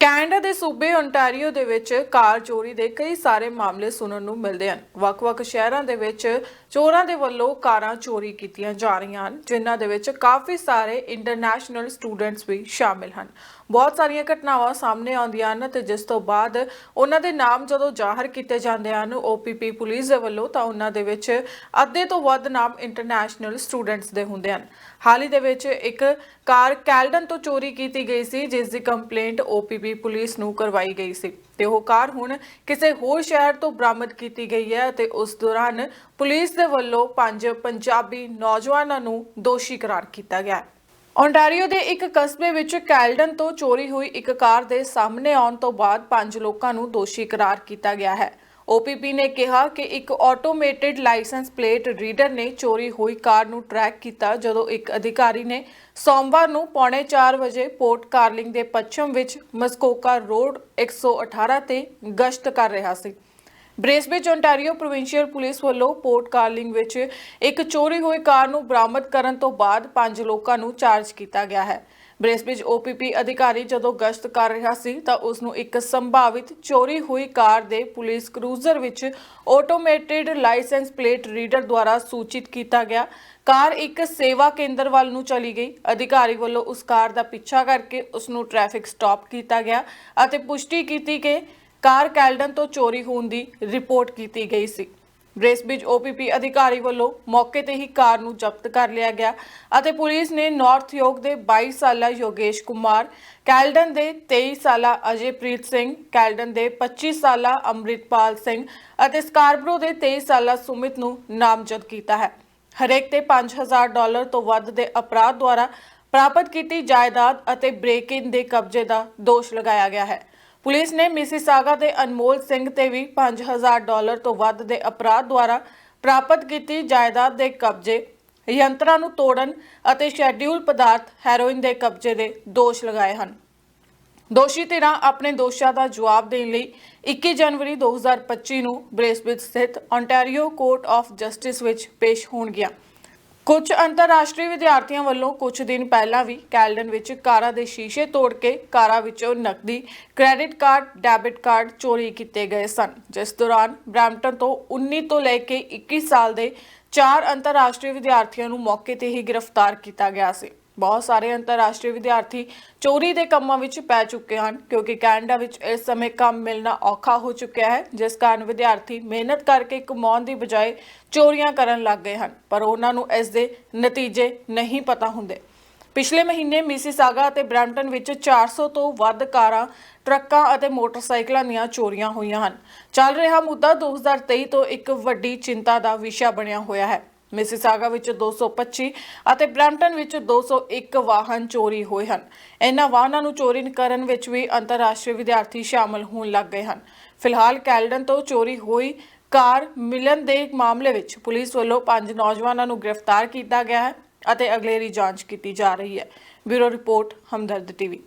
Canada ਦੇ ਸੂਬੇ Ontario ਦੇ ਵਿੱਚ ਕਾਰ ਚੋਰੀ ਦੇ ਕਈ ਸਾਰੇ ਮਾਮਲੇ ਸੁਣਨ ਨੂੰ ਮਿਲਦੇ ਹਨ। ਵੱਖ-ਵੱਖ ਸ਼ਹਿਰਾਂ ਦੇ ਵਿੱਚ ਚੋਰਾਂ ਦੇ ਵੱਲੋਂ ਕਾਰਾਂ ਚੋਰੀ ਕੀਤੀਆਂ ਜਾ ਰਹੀਆਂ ਹਨ, ਜਿਨ੍ਹਾਂ ਦੇ ਵਿੱਚ ਕਾਫੀ ਸਾਰੇ ਇੰਟਰਨੈਸ਼ਨਲ ਸਟੂਡੈਂਟਸ ਵੀ ਸ਼ਾਮਿਲ ਹਨ। ਬਹੁਤ ਸਾਰੀਆਂ ਘਟਨਾਵਾਂ ਸਾਹਮਣੇ ਆਉਂਦੀਆਂ ਹਨ ਤੇ ਜਿਸ ਤੋਂ ਬਾਅਦ ਉਹਨਾਂ ਦੇ ਨਾਮ ਜਦੋਂ ਜ਼ਾਹਰ ਕੀਤੇ ਜਾਂਦੇ ਹਨ OPP ਪੁਲਿਸ ਦੇ ਵੱਲੋਂ, ਤਾਂ ਉਹਨਾਂ ਦੇ ਵਿੱਚ ਅੱਧੇ ਤੋਂ ਵੱਧ ਨਾਮ ਇੰਟਰਨੈਸ਼ਨਲ ਸਟੂਡੈਂਟਸ ਦੇ ਹੁੰਦੇ ਹਨ। ਹਾਲ ਹੀ ਦੇ ਵਿੱਚ ਇੱਕ ਕਾਰ ਕੈਲਡਨ ਤੋਂ ਚੋਰੀ ਕੀਤੀ ਗਈ ਸੀ, ਜਿਸ ਦੀ ਕੰਪਲੇਂਟ OPP ਪੁਲਿਸ ਨੂੰ ਕਰਵਾਈ ਗਈ ਸੀ ਤੇ ਉਹ ਕਾਰ ਹੁਣ ਕਿਸੇ ਹੋਰ ਸ਼ਹਿਰ ਤੋਂ ਬਰਾਮਦ ਕੀਤੀ ਗਈ ਹੈ ਤੇ ਉਸ ਦੌਰਾਨ ਪੁਲਿਸ ਦੇ ਵੱਲੋਂ ਪੰਜ ਪੰਜਾਬੀ ਨੌਜਵਾਨਾਂ ਨੂੰ ਦੋਸ਼ੀ ਕਰਾਰ ਕੀਤਾ ਗਿਆ ਹੈ। ਓਨਟਾਰੀਓ ਦੇ ਇੱਕ ਕਸਬੇ ਵਿੱਚ ਕੈਲਡਨ ਤੋਂ ਚੋਰੀ ਹੋਈ ਇੱਕ ਕਾਰ ਦੇ ਸਾਹਮਣੇ ਆਉਣ ਤੋਂ ਬਾਅਦ ਪੰਜ ਲੋਕਾਂ ਨੂੰ ਦੋਸ਼ੀ ਕਰਾਰ ਕੀਤਾ ਗਿਆ ਹੈ। OPP ਨੇ ਕਿਹਾ ਕਿ ਇੱਕ ਆਟੋਮੇਟਿਡ ਲਾਇਸੈਂਸ ਪਲੇਟ ਰੀਡਰ ਨੇ ਚੋਰੀ ਹੋਈ ਕਾਰ ਨੂੰ ਟਰੈਕ ਕੀਤਾ ਜਦੋਂ ਇੱਕ ਅਧਿਕਾਰੀ ਨੇ ਸੋਮਵਾਰ ਨੂੰ ਪੌਣੇ 4 ਵਜੇ ਪੋਰਟ ਕਾਰਲਿੰਗ ਦੇ ਪੱਛਮ ਵਿੱਚ ਮਸਕੋਕਾ ਰੋਡ 118 ਤੇ ਗਸ਼ਤ ਕਰ ਰਿਹਾ ਸੀ। ਬ੍ਰੇਸਬੇਜ ਓਨਟਾਰੀਓ ਪ੍ਰੋਵਿੰਸ਼ੀਅਲ ਪੁਲਿਸ ਵੱਲੋਂ ਪੋਰਟ ਕਾਰਲਿੰਗ ਵਿੱਚ ਇੱਕ ਚੋਰੀ ਹੋਈ ਕਾਰ ਨੂੰ ਬਰਾਮਦ ਕਰਨ ਤੋਂ ਬਾਅਦ ਪੰਜ ਲੋਕਾਂ ਨੂੰ ਚਾਰਜ ਕੀਤਾ ਗਿਆ ਹੈ। ਬ੍ਰੇਸਬੇਜ OPP ਅਧਿਕਾਰੀ ਜਦੋਂ ਗਸ਼ਤ ਕਰ ਰਿਹਾ ਸੀ ਤਾਂ ਉਸ ਨੂੰ ਇੱਕ ਸੰਭਾਵਿਤ ਚੋਰੀ ਹੋਈ ਕਾਰ ਦੇ ਪੁਲਿਸ ਕਰੂਜ਼ਰ ਵਿੱਚ ਆਟੋਮੇਟਿਡ ਲਾਇਸੈਂਸ ਪਲੇਟ ਰੀਡਰ ਦੁਆਰਾ ਸੂਚਿਤ ਕੀਤਾ ਗਿਆ। ਕਾਰ ਇੱਕ ਸੇਵਾ ਕੇਂਦਰ ਵੱਲ ਨੂੰ ਚਲੀ ਗਈ। ਅਧਿਕਾਰੀ ਵੱਲੋਂ ਉਸ ਕਾਰ ਦਾ ਪਿੱਛਾ ਕਰਕੇ ਉਸ ਨੂੰ ਟ੍ਰੈਫਿਕ ਸਟਾਪ ਕੀਤਾ ਗਿਆ ਅਤੇ ਪੁਸ਼ਟੀ ਕੀਤੀ ਕਿ ਕਾਰ ਕੈਲਡਨ ਤੋਂ ਚੋਰੀ ਹੋਣ ਦੀ ਰਿਪੋਰਟ ਕੀਤੀ ਗਈ ਸੀ। ਬ੍ਰੇਸਬਿਜ OPP ਅਧਿਕਾਰੀ ਵੱਲੋਂ ਮੌਕੇ ਤੇ ਹੀ ਕਾਰ ਨੂੰ ਜ਼ਬਤ ਕਰ ਲਿਆ ਗਿਆ ਅਤੇ ਪੁਲਿਸ ਨੇ ਨਾਰਥ ਯੋਗ ਦੇ 22 ਸਾਲਾ ਯੋਗੇਸ਼ ਕੁਮਾਰ, ਕੈਲਡਨ ਦੇ 23 ਸਾਲਾ ਅਜੇਪ੍ਰੀਤ ਸਿੰਘ, ਕੈਲਡਨ ਦੇ 25 ਸਾਲਾ ਅੰਮ੍ਰਿਤਪਾਲ ਸਿੰਘ ਅਤੇ ਸਕਾਰਬਰੋ ਦੇ 23 ਸਾਲਾ ਸੁਮਿਤ ਨੂੰ ਨਾਮਜ਼ਦ ਕੀਤਾ ਹੈ। ਹਰੇਕ ਤੇ 5000 ਡਾਲਰ ਤੋਂ ਵੱਧ ਦੇ ਅਪਰਾਧ ਦੁਆਰਾ ਪ੍ਰਾਪਤ ਕੀਤੀ ਜਾਇਦਾਦ ਅਤੇ ਬ੍ਰੇਕ ਇਨ ਦੇ ਕਬਜ਼ੇ ਦਾ ਦੋਸ਼ ਲਗਾਇਆ ਗਿਆ ਹੈ। ਪੁਲਿਸ ਨੇ ਮਿਸੀਸਾਗਾ ਦੇ ਅਨਮੋਲ ਸਿੰਘ ਤੇ ਵੀ 5000 ਡਾਲਰ ਤੋਂ ਵੱਧ ਦੇ ਅਪਰਾਧ ਦੁਆਰਾ ਪ੍ਰਾਪਤ ਕੀਤੀ ਜਾਇਦਾਦ ਦੇ ਕਬਜ਼ੇ, ਯੰਤਰਾਂ ਨੂੰ ਤੋੜਨ ਅਤੇ ਸ਼ੈਡਿਊਲ ਪਦਾਰਥ ਹੈਰੋਇਨ ਦੇ ਕਬਜ਼ੇ ਦੇ ਦੋਸ਼ ਲਗਾਏ ਹਨ। ਦੋਸ਼ੀ ਧਿਰਾਂ ਆਪਣੇ ਦੋਸ਼ਾਂ ਦਾ ਜਵਾਬ ਦੇਣ ਲਈ 21 ਜਨਵਰੀ 2025 ਨੂੰ ਬ੍ਰੇਸਬਿਟ ਸਥਿਤ ontario ਕੋਰਟ ਆਫ ਜਸਟਿਸ ਵਿੱਚ ਪੇਸ਼ ਹੋਣਗੀਆਂ। ਕੁਝ ਅੰਤਰਰਾਸ਼ਟਰੀ ਵਿਦਿਆਰਥੀਆਂ ਵੱਲੋਂ ਕੁਝ ਦਿਨ ਪਹਿਲਾਂ ਵੀ ਕੈਲਡਨ ਵਿੱਚ ਕਾਰਾਂ ਦੇ ਸ਼ੀਸ਼ੇ ਤੋੜ ਕੇ ਕਾਰਾਂ ਵਿੱਚੋਂ ਨਕਦੀ ਕ੍ਰੈਡਿਟ ਕਾਰਡ, ਡੈਬਿਟ ਕਾਰਡ ਚੋਰੀ ਕੀਤੇ ਗਏ ਸਨ, ਜਿਸ ਦੌਰਾਨ ਬ੍ਰੈਂਪਟਨ ਤੋਂ 19 ਤੋਂ ਲੈ ਕੇ 21 ਸਾਲ ਦੇ ਚਾਰ ਅੰਤਰਰਾਸ਼ਟਰੀ ਵਿਦਿਆਰਥੀਆਂ ਨੂੰ ਮੌਕੇ ਤੇ ਹੀ ਗ੍ਰਿਫਤਾਰ ਕੀਤਾ ਗਿਆ ਸੀ। ਬਹੁਤ ਸਾਰੇ ਅੰਤਰਰਾਸ਼ਟਰੀ ਵਿਦਿਆਰਥੀ ਚੋਰੀ ਦੇ ਕੰਮਾਂ ਵਿੱਚ ਪੈ ਚੁੱਕੇ ਹਨ, ਕਿਉਂਕਿ ਕੈਨੇਡਾ ਵਿੱਚ ਇਸ ਸਮੇਂ ਕੰਮ ਮਿਲਣਾ ਔਖਾ ਹੋ ਚੁੱਕਿਆ ਹੈ, ਜਿਸ ਕਾਰਨ ਵਿਦਿਆਰਥੀ ਮਿਹਨਤ ਕਰਕੇ ਕਮਾਉਣ ਦੀ ਬਜਾਏ ਚੋਰੀਆਂ ਕਰਨ ਲੱਗ ਗਏ ਹਨ, ਪਰ ਉਹਨਾਂ ਨੂੰ ਇਸ ਦੇ ਨਤੀਜੇ ਨਹੀਂ ਪਤਾ ਹੁੰਦੇ। ਪਿਛਲੇ ਮਹੀਨੇ ਮਿਸੀਸਾਗਾ ਅਤੇ ਬ੍ਰੈਂਪਟਨ ਵਿੱਚ 400 ਤੋਂ ਵੱਧ ਕਾਰਾਂ, ਟਰੱਕਾਂ ਅਤੇ ਮੋਟਰਸਾਈਕਲਾਂ ਦੀਆਂ ਚੋਰੀਆਂ ਹੋਈਆਂ ਹਨ। ਚੱਲ ਰਿਹਾ ਮੁੱਦਾ 2023 ਤੋਂ ਇੱਕ ਵੱਡੀ ਚਿੰਤਾ ਦਾ ਵਿਸ਼ਾ ਬਣਿਆ ਹੋਇਆ ਹੈ। ਮਿਸੀਸਾਗਾ ਵਿੱਚ 225 ਅਤੇ ਬ੍ਰੈਂਪਟਨ ਵਿੱਚ 201 ਵਾਹਨ ਚੋਰੀ ਹੋਏ ਹਨ। ਇਹਨਾਂ ਵਾਹਨਾਂ ਨੂੰ ਚੋਰੀ ਕਰਨ ਵਿੱਚ ਵੀ ਅੰਤਰਰਾਸ਼ਟਰੀ ਵਿਦਿਆਰਥੀ ਸ਼ਾਮਲ ਹੋਣ ਲੱਗ ਗਏ ਹਨ। ਫਿਲਹਾਲ ਕੈਲਡਨ ਤੋਂ ਚੋਰੀ ਹੋਈ ਕਾਰ ਮਿਲਣ ਦੇ ਮਾਮਲੇ ਵਿੱਚ ਪੁਲਿਸ ਵੱਲੋਂ ਪੰਜ ਨੌਜਵਾਨਾਂ ਨੂੰ ਗ੍ਰਿਫਤਾਰ ਕੀਤਾ ਗਿਆ ਹੈ ਅਤੇ ਅਗਲੇਰੀ ਜਾਂਚ ਕੀਤੀ ਜਾ ਰਹੀ ਹੈ। Bureau report, Hamdard TV.